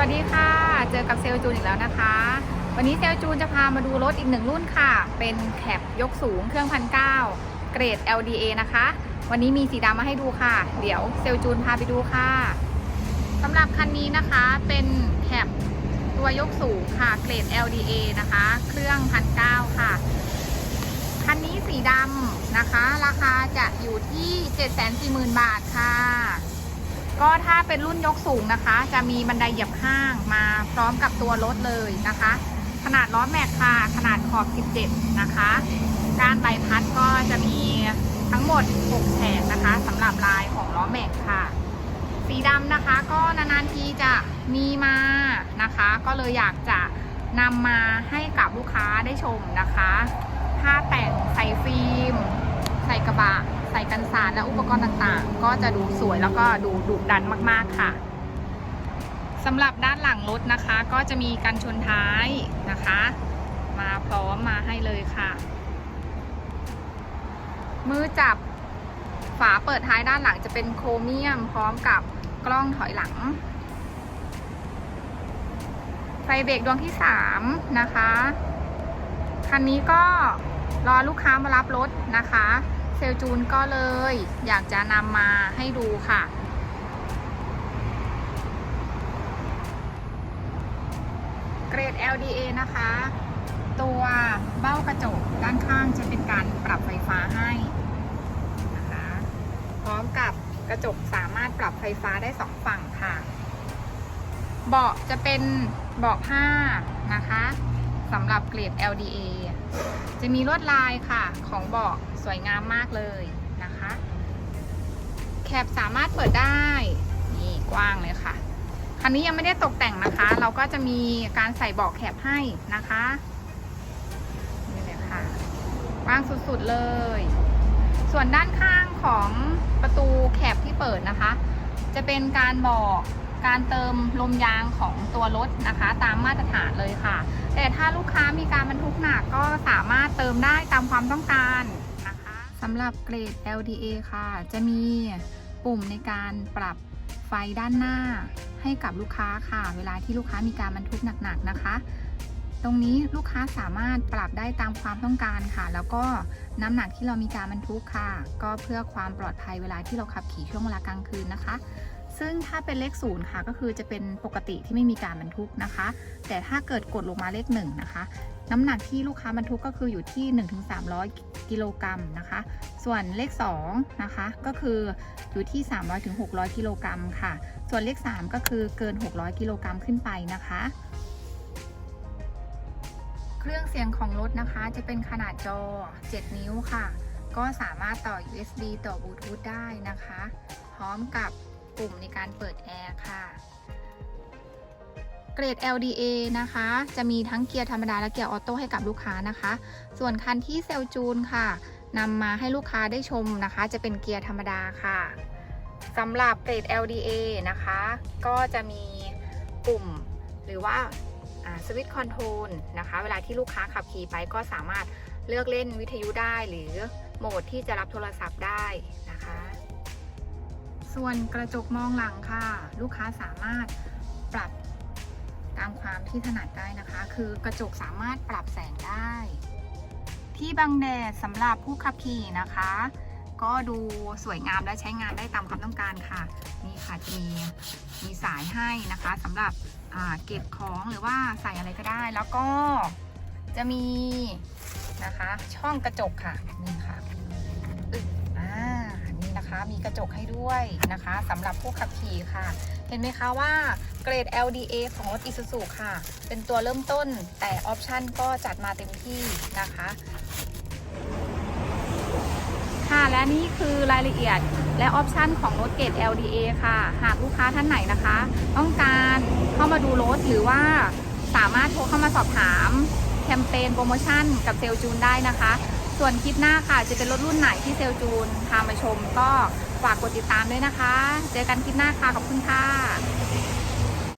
วัสดีค่ะ เจอกับเซลจูนอีกแล้วนะคะ วันนี้เซลจูนจะพามาดูรถอีกหนึ่งรุ่นค่ะ เป็นแคปยกสูงเครื่องพันเเกรด LDA นะคะ วันนี้มีสีดำมาให้ดูค่ะ เดี๋ยวเซลจูนพาไปดูค่ะสำหรับคันนี้นะคะเป็นแคปตัวยกสูงค่ะเกรด LDA นะคะ เครื่องพันเค่ะคันนี้สีดำนะคะ ราคาจะอยู่ที่ 740,000 บาทค่ะ ก็ถ้าเป็นรุ่นยกสูงนะคะ จะมีบันไดเหยียบข้างมาพร้อมกับตัวรถเลยนะคะ ขนาดล้อแม็กค่ะ ขนาดขอบ 17 นะคะก้านใบพัดก็จะมีทั้งหมด 6แผงนะคะสำหรับลายของล้อแม็กค่ะ สีดำนะคะก็นานๆทีจะมีมานะคะ ก็เลยอยากจะนำมาให้กับลูกค้าได้ชมนะคะ ถ้าแต่งใส่ฟิล์ม ใส่กระบะ ใส่กันสาดและอุปกรณ์ต่างๆ ก็จะดูสวยแล้วก็ดูดุดันมาก ๆ ค่ะสำหรับด้านหลังรถนะคะ ก็จะมีกันชนท้ายนะคะ มาพร้อมมาให้เลยค่ะ มือจับฝาเปิดท้ายด้านหลังจะเป็นโครเมียม พร้อมกับกล้องถอยหลัง ไฟเบรกดวงที่ 3 นะคะ คันนี้ก็รอลูกค้ามารับรถนะคะ เซลจูนก็เลย อยากจะนำมาให้ดูค่ะเกรด LDA นะคะ ตัวเบ้ากระจกด้านข้างจะเป็นการปรับไฟฟ้าให้นะคะพร้อมกับกระจกสามารถปรับไฟฟ้าได้สองฝั่งค่ะ เบาะจะเป็นเบาะผ้านะคะสำหรับเกรด LDA จะมีลวดลายค่ะของเบาะ สวยงามมากเลยนะคะ แคปสามารถเปิดได้ นี่กว้างเลยค่ะ คันนี้ยังไม่ได้ตกแต่งนะคะ เราก็จะมีการใส่เบาะแคปให้นะคะนี่เลยค่ะกว้างสุดๆเลย ส่วนด้านข้างของประตูแคปที่เปิดนะคะ จะเป็นการบอกการเติมลมยางของตัวรถนะคะ ตามมาตรฐานเลยค่ะ แต่ถ้าลูกค้ามีการบรรทุกหนักก็สามารถเติมได้ตามความต้องการ สำหรับเกรด LDA ค่ะ จะมีปุ่มในการปรับไฟด้านหน้าให้กับลูกค้าค่ะ เวลาที่ลูกค้ามีการบรรทุกหนักๆนะคะ ตรงนี้ลูกค้าสามารถปรับได้ตามความต้องการค่ะ แล้วก็น้ำหนักที่เรามีการบรรทุกค่ะ ก็เพื่อความปลอดภัยเวลาที่เราขับขี่ช่วงเวลากลางคืนนะคะ ซึ่งถ้าเป็นเลขศูนย์ค่ะ ก็คือจะเป็นปกติที่ไม่มีการบรรทุกนะคะ แต่ถ้าเกิดกดลงมาเลขหนึ่งนะคะ น้ำหนักที่ลูกค้าบรรทุกก็คืออยู่ที่ 1-300 กิโลกรัมนะคะ ส่วนเลข2นะคะก็คืออยู่ที่ 300-600 กิโลกรัมค่ะ ส่วนเลข 3 ก็คือเกิน 600 กิโลกรัมขึ้นไปนะคะ เครื่องเสียงของรถนะคะจะเป็นขนาดจอ 7 นิ้วค่ะ ก็สามารถต่อ USB ต่อบลูทูธได้นะคะ พร้อมกับปุ่มในการเปิดแอร์ค่ะ รด LDA นะคะ จะมีทั้งเกียร์ธรรมดาและเกียร์ออโต้ให้กับลูกค้านะคะ ส่วนคันที่เซลจูนค่ะนำมาให้ลูกค้าได้ชมนะคะ จะเป็นเกียร์ธรรมดาค่ะสำหรับเกรด LDA นะคะ ก็จะมีปุ่มหรือว่าสวิตช์คอนโทรลนะคะ เวลาที่ลูกค้าขับขี่ไปก็สามารถเลือกเล่นวิทยุได้หรือโหมดที่จะรับโทรศัพท์ได้นะคะ ส่วนกระจกมองหลังค่ะ ลูกค้าสามารถปรับ ตามความที่ถนัดได้นะคะ คือกระจกสามารถปรับแสงได้ ที่บังแดดสำหรับผู้ขับขี่นะคะ ก็ดูสวยงามและใช้งานได้ตามความต้องการค่ะ นี่ค่ะจะมีมีสายให้นะคะสำหรับเก็บของหรือว่าใส่อะไรก็ได้ แล้วก็จะมีนะคะช่องกระจกค่ะนี่ค่ะ นะคะ มีกระจกให้ด้วยนะคะสำหรับผู้ขับขี่ค่ะ เห็นไหมคะว่าเกรด LDA ของรถ Isuzu ค่ะ เป็นตัวเริ่มต้นแต่ออปชันก็จัดมาเต็มที่นะคะ ค่ะและนี่คือรายละเอียดและออปชันของรถเกรด LDA ค่ะ หากลูกค้าท่านไหนนะคะ ต้องการเข้ามาดูรถหรือว่าสามารถโทรเข้ามาสอบถามแคมเปญโปรโมชั่นกับเซลจูนได้นะคะ ส่วนคลิปหน้าค่ะ จะเป็นรถรุ่นไหนที่เซลจูนพามาชมก็ฝากกดติดตามด้วยนะคะ เจอกันคลิปหน้าค่ะ ขอบคุณค่ะ